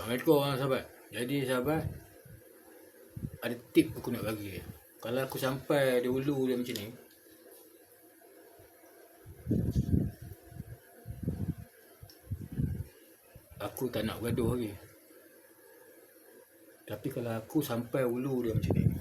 Assalamualaikum ah, sahabat. Jadi sahabat ada tip aku nak bagi. Kalau aku sampai di hulu dia macam ni. Aku tak nak gaduh lagi. Tapi kalau aku sampai hulu dia macam ni.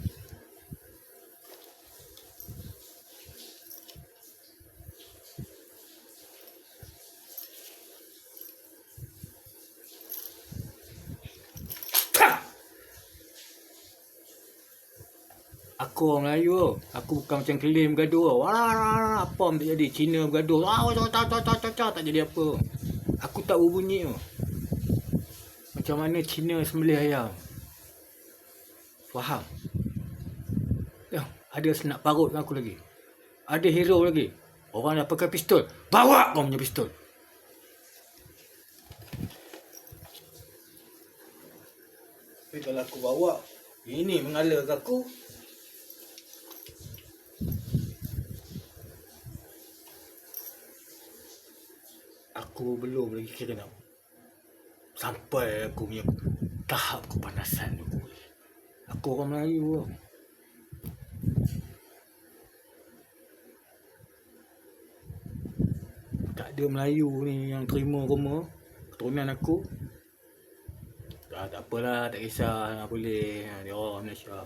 Aku orang Melayu tau. Aku bukan macam kelim bergaduh tau. Wah, apa yang jadi? Cina bergaduh. Ah, tak, tak, tak, tak, tak, jadi apa. Aku tak berbunyi tau. Macam mana Cina sembelih ayam. Faham? Ya, ada senak parut aku lagi. Ada hero lagi. Orang dah pakai pistol. Bawa kau punya pistol. Tapi kalau aku bawa, ini mengalir ke aku. Aku belum lagi kira nak sampai aku punya tahap kepanasan tu. Aku orang Melayu tau. Tak ada Melayu ni yang terima rumah keturunan aku. Ah, tak apalah, tak kisah, boleh. Ah, Dia orang Malaysia.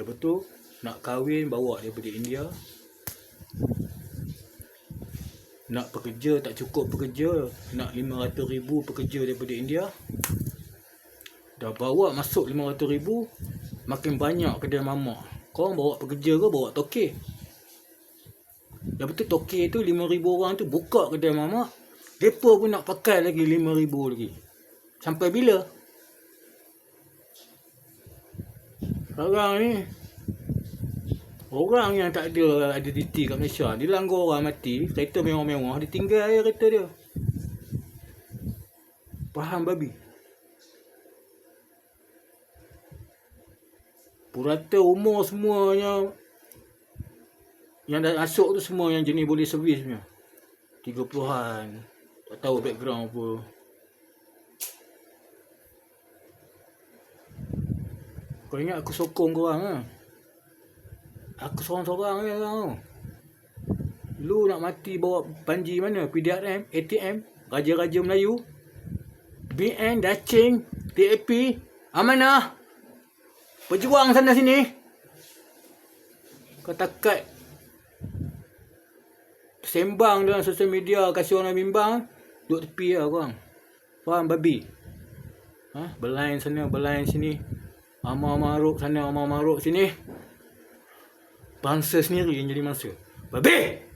Lepas tu, nak kahwin bawa daripada India. Nak pekerja tak cukup pekerja. Nak 500 ribu pekerja daripada India. Dah bawa masuk 500 ribu. Makin banyak kedai mamak. Korang bawa pekerja ke bawa toke? Lepas tu toke tu 5 ribu orang tu buka kedai mamak. Mereka pun nak pakai lagi 5 ribu lagi. Sampai bila? Sekarang ni Orang yang tak ada identiti kat Malaysia Dia langgar orang mati Kereta mewah-mewah Dia tinggal je kereta dia. Faham babi? Purata umur semuanya Yang dah masuk tu semua yang jenis boleh servis punya. 30-an Tak tahu background apa. Kau ingat aku sokong korang ha? Aku seorang-seorang je tau. Lu nak mati bawa panji mana? PDRM, ATM, Raja-Raja Melayu, BN, Dacing, TAP, Amanah. Berjuang sana sini. Kau takat sembang dalam sosial media kasih orang bimbang, duduk tepi lah korang. Faham babi? Ha? Berlain sana, berlain sini. Amar maruk sana, amar maruk sini. 万世スミル言いにりますよ。バベー